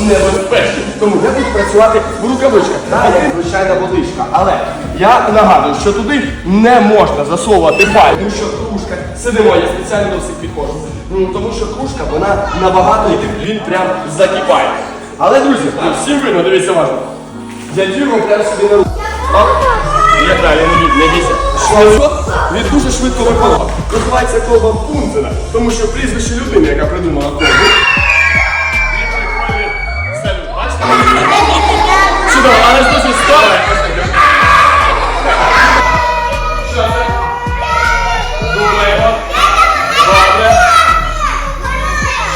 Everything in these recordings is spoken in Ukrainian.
небезпечні. Тому я буду працювати в рукавичках. Так, як звичайна водичка. Але я нагадую, що туди не можна засовувати паль, тому що кружка, сидимо, я спеціально до всіх підходжу. Ну, Тому що кружка, вона набагато він прям закипає. Але, друзі, ну, всім видно, дивіться уважно. Я дірву прямо собі на руку. Оп. Є далі, не бій- не бійся. Шланцот, він дуже швидко випалав. Називається колба Пунзена, тому що прізвище людини, яка придумала колбу.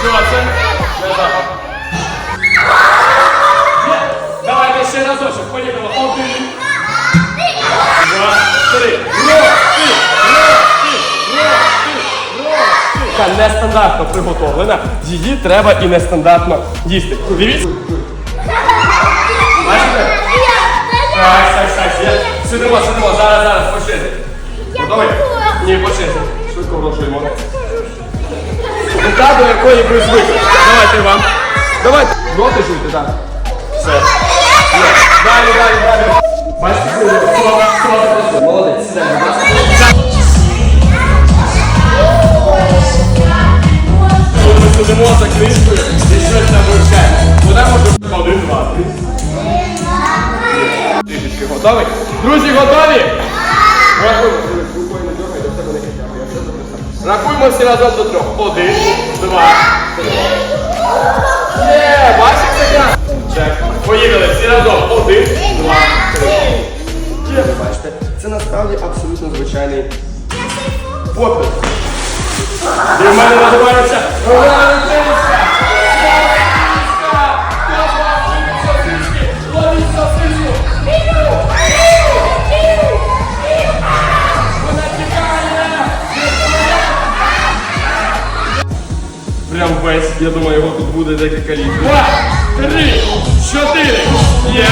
Що це? Це запах. Давайте ще разочок. Поїхали. Один. Два, три. Рости! Рости! Рости! Рости! Нестандартно приготовлена, її треба і нестандартно їсти. Дивіться. Бачите? Так, так, так. Сидимо, сидимо. Зараз, зараз, по черзі. Готові? Ні, по. Швидко врошуємо. Та, до якої ви звикли. Давайте вам. Давайте. Роти жуйте, так. Все. Є. Далі, далі, далі. Бачите, хто, хто, Молодець, сідай, будь ласка. Тут ми сидимо за книжкою і щось там вивчаємо. Може один, два, три. Трішечки готові? Друзі, готові? Рахуємо всі разом до трьох. Один, два, три. Є, бачиш це Чек. Поїхали, всі разом. Один, два, три. Є, ви бачите, це насправді абсолютно звичайний попит. І в мене називається прям весь. Я думаю, його тут буде декілька літ. Два, три, чотири. Є.